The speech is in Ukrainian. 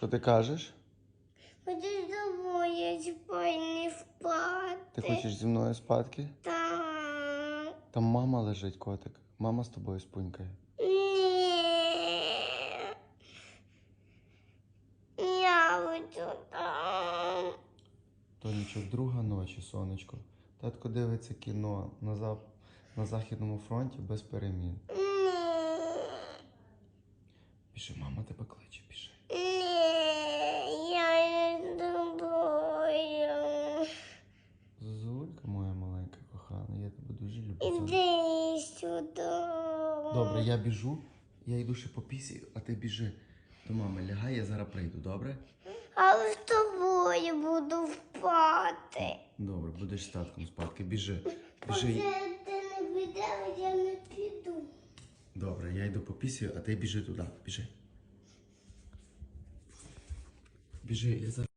Що ти кажеш? Хочу з тобою спальні спати. Ти хочеш зі мною спадки? Так. Там мама лежить, котик. Мама з тобою спунькає. Ні. Я хочу там. Тонічок, друга ночі, сонечко. Татко дивиться кіно на, зап... на Західному фронті без перемін. Ні. Піши, мама тебе кличе, піши. Я не з моя маленька кохана, я тебе дуже люблю. Іди сюди. Добре, я біжу, я йду ще по пісі, а ти біжи до мами. Лягай, я зараз прийду, добре? Але з тобою буду спати. Добре, будеш з татком спадки. Біжи. Біжи. ти не підеш, я не піду. Добре, я йду по пісі, а ти біжи туди. Біжи. Біжи, я зараз.